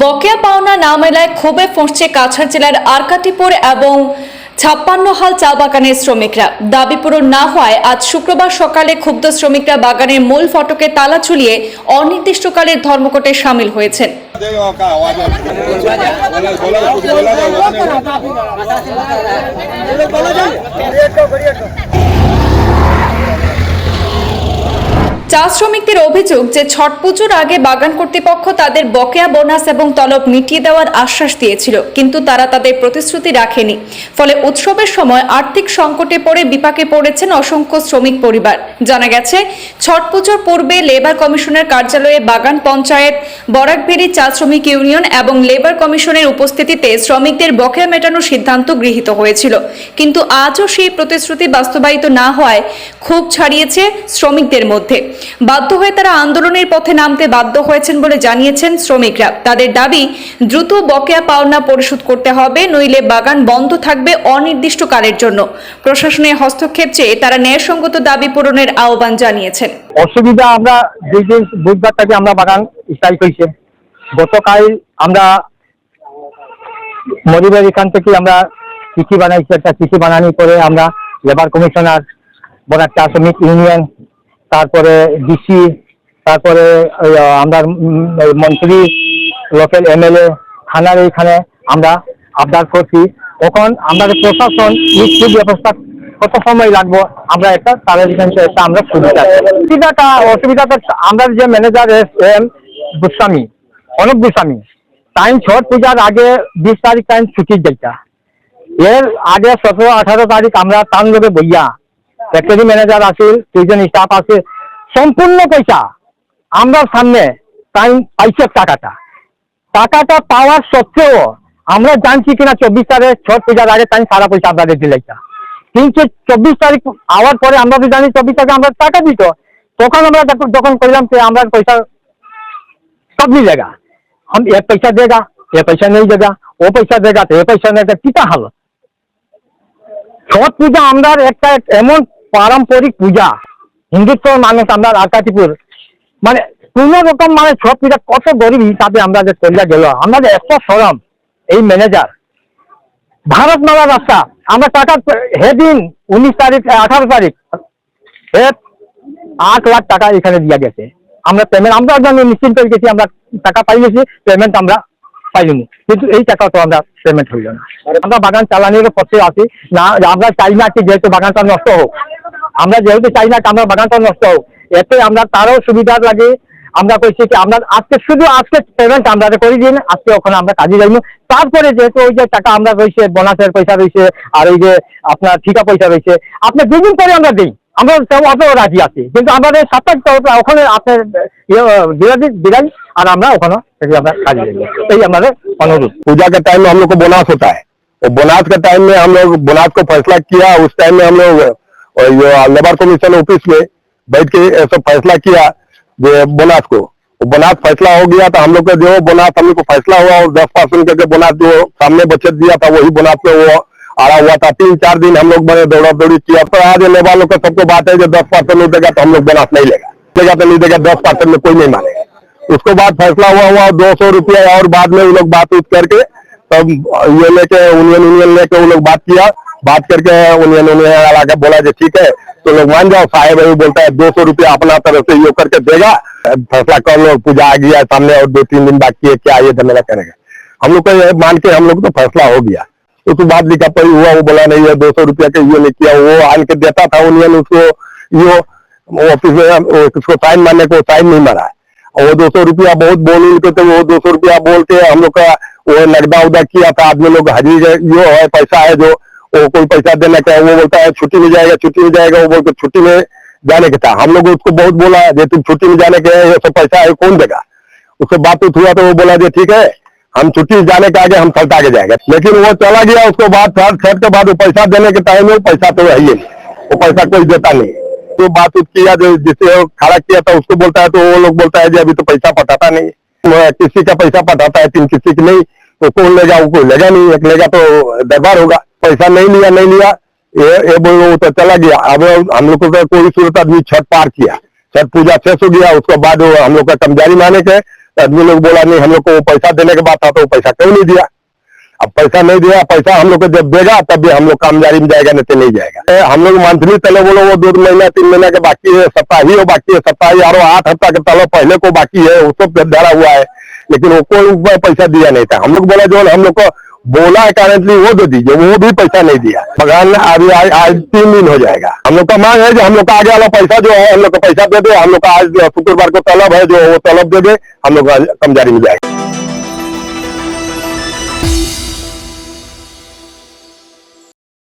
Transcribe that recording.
বকেয়া পাওনা না মেলায় ক্ষোভে ফোঁসছে কাছাড় জেলার আরকাটিপুর এবং ছাপ্পান্ন হাল চা বাগানের শ্রমিকরা। দাবি পূরণ না হওয়ায় আজ শুক্রবার সকালে ক্ষুব্ধ শ্রমিকরা বাগানের মূল ফটকে তালা ঝুলিয়ে অনির্দিষ্টকালের ধর্মঘটে সামিল হয়েছেন। চা শ্রমিকদের অভিযোগ যে ছট পুজোর আগে বাগান কর্তৃপক্ষ তাদের বকেয়া বোনাস এবং তলব মিটিয়ে দেওয়ার আশ্বাস দিয়েছিল, কিন্তু তারা তাদের প্রতিশ্রুতি রাখেনি। ফলে উৎসবের সময় আর্থিক সংকটে পড়ে বিপাকে পড়েছেন অসংখ্য শ্রমিক পরিবার। জানা গেছে, ছট পুজোর পূর্বে লেবার কমিশনের কার্যালয়ে বাগান পঞ্চায়েত, বরাকভেরি চা শ্রমিক ইউনিয়ন এবং লেবার কমিশনের উপস্থিতিতে শ্রমিকদের বকেয়া মেটানোর সিদ্ধান্ত গৃহীত হয়েছিল। কিন্তু আজও সেই প্রতিশ্রুতি বাস্তবায়িত না হওয়ায় ক্ষোভ ছাড়িয়েছে শ্রমিকদের মধ্যে। বাধ্য হয়ে তারা আন্দোলনের পথে নামতে বাধ্য হয়েছেন বলে জানিয়েছেন শ্রমিকরা। তাদের দাবি, দ্রুত বকেয়া পাওনা পরিশোধ করতে হবে, নইলে বাগান বন্ধ থাকবে অনির্দিষ্টকালের জন্য। প্রশাসনের হস্তক্ষেপ চেয়ে তারা ন্যায়সঙ্গত দাবি পূরণের আহ্বান জানিয়েছেন। অসুবিধা আমরা বুধবার থেকে আমরা বাগান গতকাল আমরা মরিবের এখান থেকে আমরা চিঠি বানাইছি, একটা চিঠি বানানি করে আমরা লেবার কমিশনার বনাক চা শ্রমিক ইউনিয়ন তারপরে ডিসি তারপরে আমরা মন্ত্রী, লোকাল এমএলএ থানার এইখানে আমরা আবদার করছি। তখন আমাদের প্রশাসন নিশ্চিত ব্যবস্থা, কত সময় লাগবো, আমরা একটা তাদের এখান একটা আমরা সুবিধা অসুবিধাটা অসুবিধাটা আমরা যে ম্যানেজার এম, গোস্বামী অনব গোস্বামী টাইম ছট পূজার আগে বিশ তারিখ টাইম ছুটির যেটা এর আগে সতেরো, আঠারো তারিখ আমরা তানলোকে বইয়া ফ্যাক্টরি ম্যানেজার আছে দুইজন স্টাফ আছে সম্পূর্ণ পয়সা আমরা সামনে টাইম পাইছে টাকাটা টাকাটা পাওয়ার সত্ত্বেও আমরা জানছি কিনা চব্বিশ তারিখ ছট পূজার আগে টাইম সারা পয়সা আপনাদের দিলাইটা কিন্তু চব্বিশ তারিখ আওয়ার পরে আমরা তো জানি চব্বিশ তারিখে আমরা টাকা দিত তখন আমরা যখন- যখন করলাম যে আমরা পয়সা सब मिलेगा हम ये पैसा देगा ये पैसा नहीं देगा वो पैसा देगा तो ये पैसा नहीं देगा कितना हाल ছট পূজা আমরা একটা এমন পারম্পরিক পূজা, হিন্দুত্ব মানুষ আমরা আকাতিপুর মানে কোন রকম মানে ছট পূজা কত গরিব হিসাবে আমরা যে করিয়া গেল। আমাদের এত সরম, এই ম্যানেজার ভারত মালা রাস্তা। আমরা টাকা হেদিন উনিশ তারিখ আঠারো তারিখ হে আট লাখ টাকা এখানে দিয়া গেছে। আমরা পেমেন্ট আমরা জানি, নিশ্চিন্ত হয়ে গেছি, আমরা টাকা পাই গেছি পেমেন্ট আমরা পাইনি। কিন্তু এই টাকা তো আমরা পেমেন্ট হইল না। আমরা বাগান চালানোর পথে আছি। না, আমরা চাই না কি যেহেতু বাগানটা নষ্ট হোক আমরা যেহেতু চাই না কি আমরা বাগানটা নষ্ট হোক এতে আমরা তারও সুবিধা লাগে আমরা কইছি কি আমরা আজকে শুধু আজকে পেমেন্ট আমরা করে দিন আজকে ওখানে আমরা কাজে যাইনি তারপরে যেহেতু ওই যে টাকা আমরা রয়েছে বোনাসের পয়সা রয়েছে আর ওই যে আপনার ঠিকা পয়সা রয়েছে আপনি দুদিন পরে আমরা দিই আমরা সব অত রাজি আছি কিন্তু আমাদের সাপ্তাহিক তরফে ওখানে আপনার ইয়ে, বিরাজি বিরাজ আর আমরা ওখানে থেকে আমরা কাজে যাই এই আমাদের অনুরোধ पूजा के टाइम में हम लोग को बोनस होता है और बोनस के टाइम में हम लोग बोनस को फैसला किया उस टाइम में हम लोग और लेबर कमीशन ऑफ़िस में बैठ के ऐसा फैसला किया जो बोनस को। बोनस फैसला हो गया तो हम लोग का जो बोनस, हम लोग को फैसला हुआ और दस परसेंट करके बोनस जो सामने बचत दिया था, वही बोनस में वो आड़ा हुआ था। तीन, चार दिन हम लोग बड़े दौड़ा दौड़ी किया। तो आज लेबर लोग का सबको बात है जो दस परसेंट नहीं देगा तो हम लोग बोनस नहीं लेगा। देगा तो नहीं देगा, दस परसेंट में कोई नहीं मानेगा। उसके बाद फैसला हुआ हुआ दो सौ रुपया और बाद में वो लोग बात करके तब ये लेके यूनियन यूनियन लेके वो लोग बात किया। बात करके यूनियन यूनियन वाला के बोला जो ठीक है तो लोग मान जाओ, साहेब वो बोलता है, दो सौ रुपया अपना तरफ़ से ये करके देगा। फैसला कर लो, पूजा आ गया, सामने और दो तीन दिन बाकी है क्या ये धमेला करेगा। हम लोग को मान के हम लोग तो फैसला हो गया। उसके बाद लिखा पड़ी हुआ, वो बोला, नहीं है दो सौ रुपया के ये नहीं किया, वो आन के देता था यूनियन उसको, ये ऑफ़िस में उसको साइन मारने को, साइन नहीं मारा। है और वो दो सौ रुपया बहुत बोल उल के तो वो दो सौ रुपया बोल के हम लोग का वो लगदा उदा किया था आदमी लोग हाजिरी जो है, पैसा है जो, वो कोई पैसा देने का वो बोलता है, छुट्टी में जाएगा, छुट्टी में जाएगा। वो बोलते, छुट्टी में जाने के था। हम लोग उसको बहुत बोला जे तुम छुट्टी में जाने के ये सब पैसा है, कौन देगा? उससे बात उठ हुआ तो वो बोला जे ठीक है, हम छुट्टी जाने के आगे, हम सल्ट आगे जाएँगे। लेकिन वो चला गया, उसके बाद थर्ड के बाद वो पैसा देने के टाइम में पैसा तो है ही वो पैसा कोई देता नहीं तो बात उठ किया, जो जिसे खड़ा किया था, उसको बोलता है तो वो लोग बोलता है, जी, अभी तो पैसा पटाता नहीं किसी का पैसा पटाता है, तीन किसी की नहीं तो कौन ले जाओ कोई लेगा नहीं, एक लेगा तो दरबार होगा। पैसा नहीं लिया नहीं लिया, ये ये बोल वो तो चला गया। अब हम लोग को कोई सूरत आदमी छठ पार किया, छठ पूजा छह हो गया, उसके बाद हम लोग का कमजारी माने के तो आदमी लोग बोला, नहीं, हम लोग को वो पैसा देने के बाद था तो वो पैसा क्यों नहीं दिया? अब पैसा नहीं दिया पैसा हम लोग को जब देगा तब भी हम लोग काम जारी में जाएगा नहीं तो नहीं जाएगा हम लोग मंथली तले बोलो वो दो महीना तीन महीना के बाकी है सप्ताही हो बाकी है सप्ताही यारो आठ हफ़्ता के तलब पहले को बाकी है उसको धरा हुआ है लेकिन वो कोई पैसा दिया नहीं था हम लोग बोला जो हम लोग को बोला है करेंटली वो दे दीजिए वो भी पैसा नहीं दिया भगवान अभी आज, तीन दिन हो जाएगा हम लोग का मांग है जो हम लोग का आगे वाला पैसा जो है हम लोग का पैसा दे दे हम लोग का आज शुक्रवार को तलब है जो वो तलब दे दे हम लोग कमजारी में जाएगा